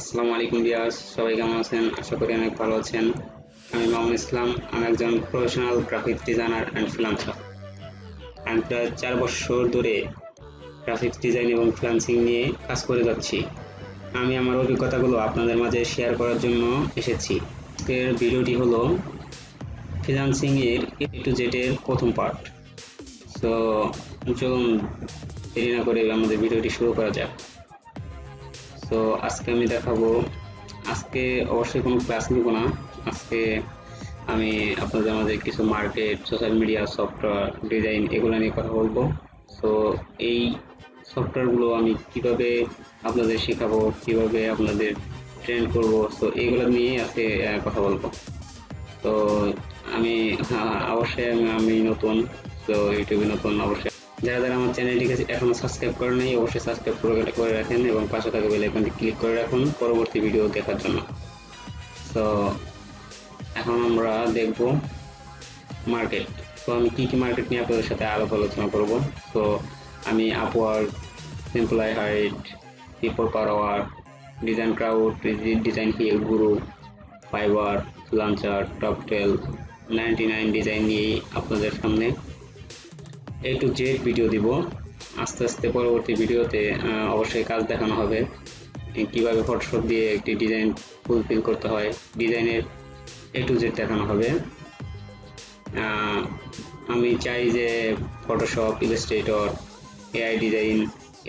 আসসালামু আলাইকুম বিয়াস সবাই কেমন আছেন? আশা করি অনেক ভালো আছেন। আমি মামুন ইসলাম, আমি একজন professional graphic designer and freelancer আমি প্রায় চার বছর ধরে গ্রাফিক্স ডিজাইন এবং ফ্রিলান্সিং নিয়ে কাজ করে যাচ্ছি। আমি আমার অভিজ্ঞতাগুলো আপনাদের মাঝে শেয়ার করার জন্য এসেছি। আজকের ভিডিওটি হলো ফ্রিলান্সিংয়ের এ টু জেডের প্রথম পার্ট তো চলুন দেরি না করে আমাদের ভিডিওটি শুরু করা যাক। তো আজকে আমি দেখাবো আজকে অবশ্যই কোনো ক্লাস নিব না। আজকে আমি আপনাদের মাঝে কিছু market social media software design এগুলো নিয়ে কথা বলব। তো এই সফটওয়্যারগুলো আমি কীভাবে আপনাদের শেখাবো কীভাবে আপনাদের ট্রেন করব তো এইগুলো নিয়ে আজকে কথা বলব। তো আমি হ্যাঁ, অবশ্যই আমি নতুন তো ইউটিউবে নতুন অবশ্যই যারা যারা আমার চ্যানেলটিকে এখনও সাবস্ক্রাইব করেন নাই, অবশ্যই সাবস্ক্রাইব করে করে রাখেন এবং পাশে থাকা বেল আইকনটি ক্লিক করে রাখুন পরবর্তী ভিডিও দেখার জন্য। তো এখন আমরা দেখব মার্কেট তো আমি কী কী মার্কেট নিয়ে আপনাদের সাথে আলাপ আলোচনা করব? তো আমি Upwork simply hired people power design crowd design hill guru Fiverr launcher Toptal ninety nine design নিয়েই আপনাদের সামনে এ টু জেড ভিডিও দিব। আস্তে আস্তে পরবর্তী ভিডিওতে অবশ্যই কাজ দেখানো হবে। কীভাবে ফটোশপ দিয়ে একটি ডিজাইন ফুলফিল করতে হয় ডিজাইনের এ টু জেড দেখানো হবে। আমি চাই যে ফটোশপ ইলাস্ট্রেটর এআই ডিজাইন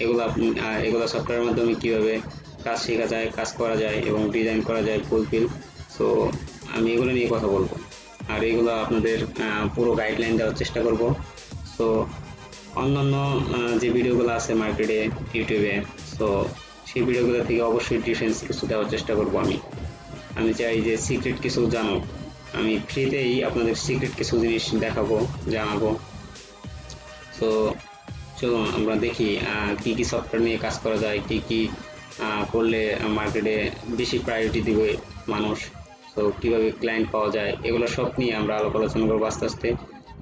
এগুলো আপনি এগুলো সফটওয়্যারের মাধ্যমে কীভাবে কাজ শেখা যায়, কাজ করা যায় এবং ডিজাইন করা যায় ফুলফিল সো আমি এগুলো নিয়ে কথা বলব। আর এগুলো আপনাদের পুরো গাইডলাইন দেওয়ার চেষ্টা করব। সো অন্যান্য যে ভিডিওগুলো আছে মার্কেটে ইউটিউবে সো সেই ভিডিওগুলো থেকে অবশ্যই ডিফারেন্স কিছু দেওয়ার চেষ্টা করব আমি। আমি চাই যে সিক্রেট কিছু জানো আমি ফ্রিতেই আপনাদের সিক্রেট কিছু জিনিস দেখাবো, জানাব। তো চলুন, আমরা দেখি কি কি সফটওয়্যার নিয়ে কাজ করা যায়, কি কি করলে মার্কেটে বেশি প্রায়োরিটি দিবে মানুষ। তো কীভাবে ক্লায়েন্ট পাওয়া যায়, এগুলো সব নিয়ে আমরা আলাপ আলোচনা করব আস্তে আস্তে।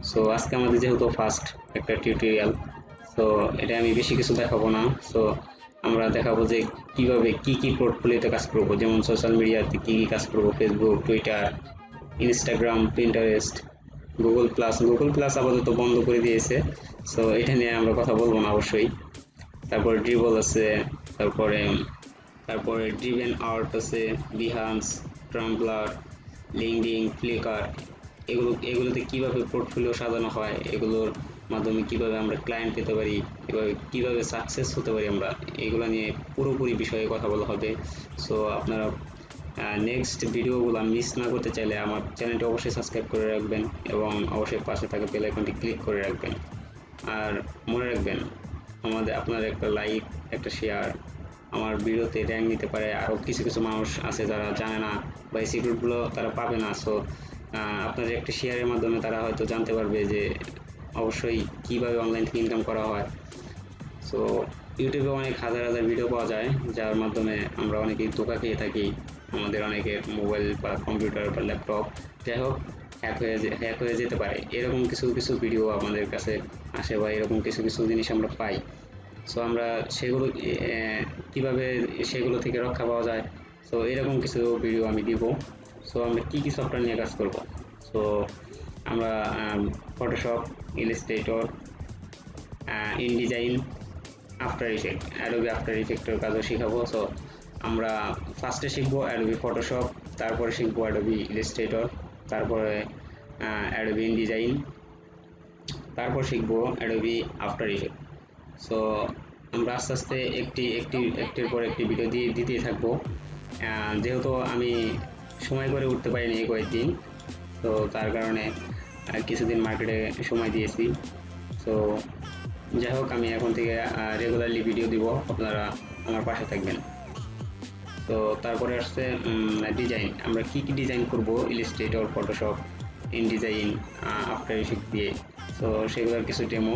সো আজকে আমাদের যেহেতু ফার্স্ট একটা টিউটোরিয়াল তো এটা আমি বেশি কিছু দেখাবো না। সো আমরা দেখাবো যে কীভাবে কি কি পোর্টফোলিওতে কাজ করব, যেমন সোশ্যাল মিডিয়াতে কি কি কাজ করব Facebook Twitter Instagram Pinterest Google plus Google plus আপাতত বন্ধ করে দিয়েছে। সো এটা নিয়ে আমরা কথা বলব না অবশ্যই। তারপর ড্রিবল আছে, তারপরে তারপরে ড্রিভেন আর্ট আছে বিহান্স ট্রাম্বলার লিঙ্কডিং ফ্লিকার এগুলো, এগুলোতে কীভাবে পোর্টফোলিও সাজানো হয়, এগুলোর মাধ্যমে কীভাবে আমরা ক্লায়েন্ট পেতে পারি এভাবে কীভাবে সাকসেস হতে পারি আমরা, এগুলো নিয়ে পুরোপুরি বিষয়ে কথা বলা হবে। সো আপনারা নেক্সট ভিডিওগুলো মিস না করতে চাইলে আমার চ্যানেলটি অবশ্যই সাবস্ক্রাইব করে রাখবেন এবং অবশ্যই পাশে থাকা বেল আইকনটি ক্লিক করে রাখবেন। আর মনে রাখবেন, আমাদের, আপনার একটা লাইক একটা শেয়ার আমার ভিডিওতে র্যাঙ্ক নিতে পারে আরও কিছু কিছু মানুষ আছে যারা জানে না বা এই সিক্রেটগুলো তারা পাবে না। সো আপনাদের একটা শেয়ারের মাধ্যমে তারা হয়তো জানতে পারবে যে অবশ্যই কীভাবে অনলাইন থেকে ইনকাম করা হয়। সো ইউটিউবে অনেক হাজার হাজার ভিডিও পাওয়া যায়, যার মাধ্যমে আমরা অনেকেই ধোকা খেয়ে থাকি। আমাদের অনেকের মোবাইল বা কম্পিউটার বা ল্যাপটপ যাই হোক হ্যাক হয়ে হ্যাক হয়ে যেতে পারে। এরকম কিছু কিছু ভিডিও আমাদের কাছে আসে বা এরকম কিছু কিছু জিনিস আমরা পাই। সো আমরা সেগুলো কীভাবে সেগুলো থেকে রক্ষা পাওয়া যায়? সো এরকম কিছু ভিডিও আমি দিব। সো আমরা কী কী সফটওয়্যার নিয়ে কাজ করব? সো আমরা Photoshop Illustrator InDesign after effect Adobe after ইফেক্টের কাজও শেখাবো। সো আমরা ফার্স্টে শিখব অ্যাডোবি ফটোশপ তারপরে শিখব অ্যাডোবি ইলাস্ট্রেটর তারপরে অ্যাডোবি ইনডিজাইন তারপর শিখব অ্যাডোবি আফটার ইফেক্ট সো আমরা আস্তে আস্তে একটি একটি, একটির পর একটি ভিডিও দিয়ে দিতেই থাকব। যেহেতু আমি সময় করে উঠতে পারিনি এই কয়েকদিন। তো তার কারণে কিছুদিন মার্কেটে সময় দিয়েছি। তো যাই হোক, আমি এখন থেকে রেগুলারলি ভিডিও দিব। আপনারা আমার পাশে থাকবেন। তো তারপরে আসছে ডিজাইন আমরা কি কি ডিজাইন করব? Illustrator Photoshop InDesign after effect দিয়ে। তো সেগুলোর কিছু ডেমো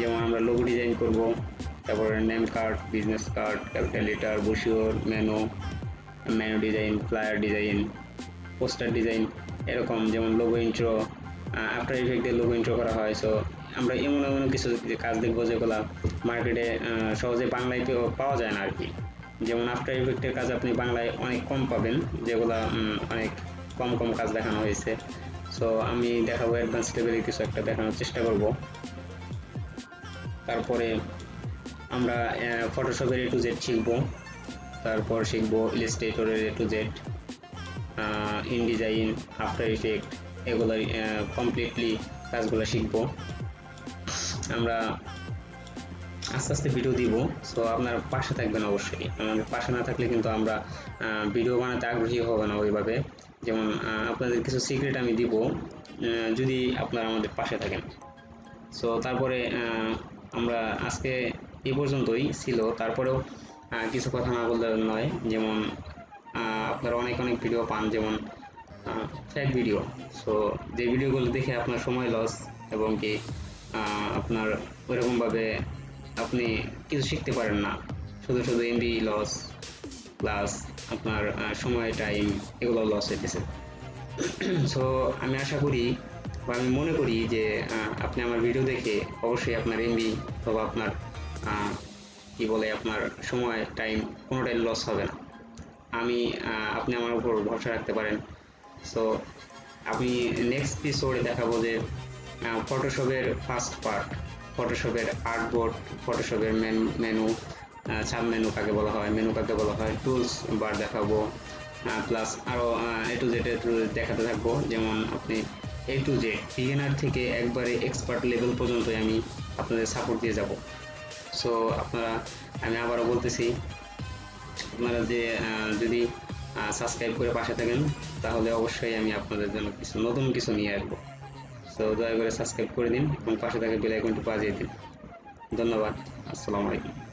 যেমন আমরা লোগো ডিজাইন করব, তারপরে name card business card capital letter brochure menu menu design flyer design poster design এরকম যেমন লোগো ইন্ট্রো আফটার ইফেক্টে লোগো ইন্ট্রো করা হয়। সো আমরা এমন এমন কিছু কাজ দেখব যেগুলো মার্কেটে সহজে বাংলায় পাওয়া যায় না আর কি। যেমন আফটার ইফেক্টের কাজ আপনি বাংলায় অনেক কম পাবেন, যেগুলা অনেক কম কম কাজ দেখানো হয়েছে। সো আমি দেখাবো অ্যাডভান্স লেভেলের কিছু একটা দেখানোর চেষ্টা করব। তারপরে আমরা ফটোশপের এ টু জেড শিখব। তারপর শিখব ইলাস্ট্রেটরের A to Z InDesign after effect এগুলোর কমপ্লিটলি কাজগুলো শিখব। আমরা আস্তে আস্তে ভিডিও দিব। সো আপনার পাশে থাকবেন অবশ্যই। পাশে না থাকলে কিন্তু আমরা ভিডিও বানাতে আগ্রহী হব না ওইভাবে। যেমন আপনাদের কিছু সিক্রেট আমি দিব যদি আপনারা আমাদের পাশে থাকেন। সো তারপরে আমরা আজকে এই পর্যন্তই ছিল। তারপরেও কিছু কথা না বললে নয়। যেমন আপনারা অনেক অনেক ভিডিও পান, যেমন ফ্যাক ভিডিও সো যে ভিডিওগুলো দেখে আপনার সময় লস এবং কি আপনার ওইরকমভাবে আপনি কিছু শিখতে পারেন না। শুধু শুধু এমবি লস প্লাস আপনার সময় টাইম এগুলো লস হইতেছে। সো আমি আশা করি বা আমি মনে করি যে আপনি আমার ভিডিও দেখে অবশ্যই আপনার এমবি অথবা আপনার কি বলে আপনার সময় টাইম কোনোটাই লস হবে না। আমি আপনি আমার উপর ভরসা রাখতে পারেন। সো আমি নেক্সট এপিসোডে দেখাবো যে ফটোশপের ফার্স্ট পার্ট ফটোশপের আর্টবোর্ড ফটোশপের মেন মেনু সাব মেনু কাকে বলা হয় মেনু কাকে বলা হয় টুলস বার দেখাবো। প্লাস আরও এ টু জেড দেখাতে থাকব। যেমন আপনি এ টু জেড বিগিনার থেকে একবারে এক্সপার্ট লেভেল পর্যন্ত আমি আপনাদের সাপোর্ট দিয়ে যাব। সো আপনারা, আমি আবারও বলতেছি, আপনারা যে যদি সাবস্ক্রাইব করে পাশে থাকেন, তাহলে অবশ্যই আমি আপনাদের জন্য কিছু নতুন কিছু নিয়ে আসব। সো দয়া করে সাবস্ক্রাইব করে দিন এবং পাশে থাকা বেল আইকনটি বাজিয়ে দিন। ধন্যবাদ। আসসালামু আলাইকুম।